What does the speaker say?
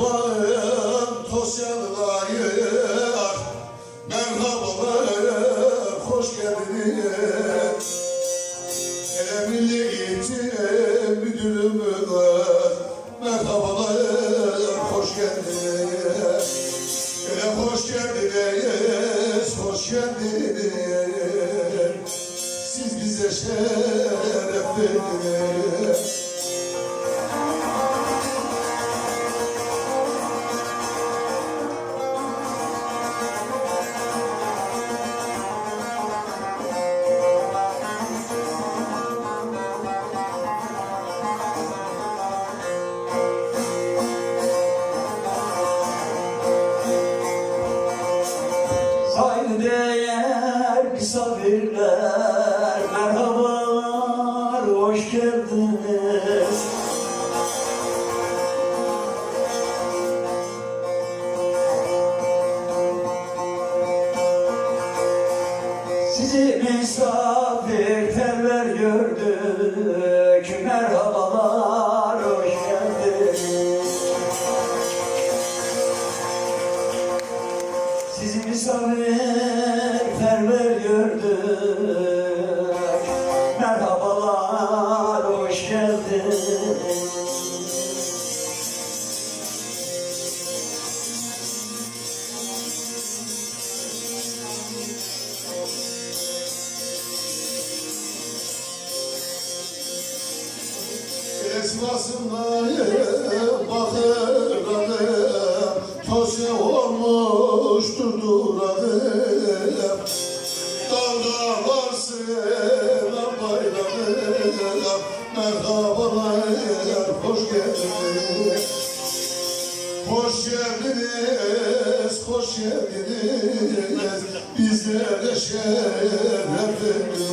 Varım Tosyalılar Merhabalar Hoş geldiniz. Ele milliyeti Merhabalar Hoş geldiniz. Hoş geldiniz Hoş geldiniz. Siz bize şeref verdiniz. Saygıdeğer misafirler merhabalar hoş geldiniz. Sizi misafirperver gördük Sizi misafirperver gördük Merhabalar, hoş geldiniz. Esmasında bakıradı Toze olmuştur duradı Dalga varsın bayrağı Merhabalar, hoş geldiniz. Hoş geldiniz, hoş geldiniz. Bizlere şeref verdiniz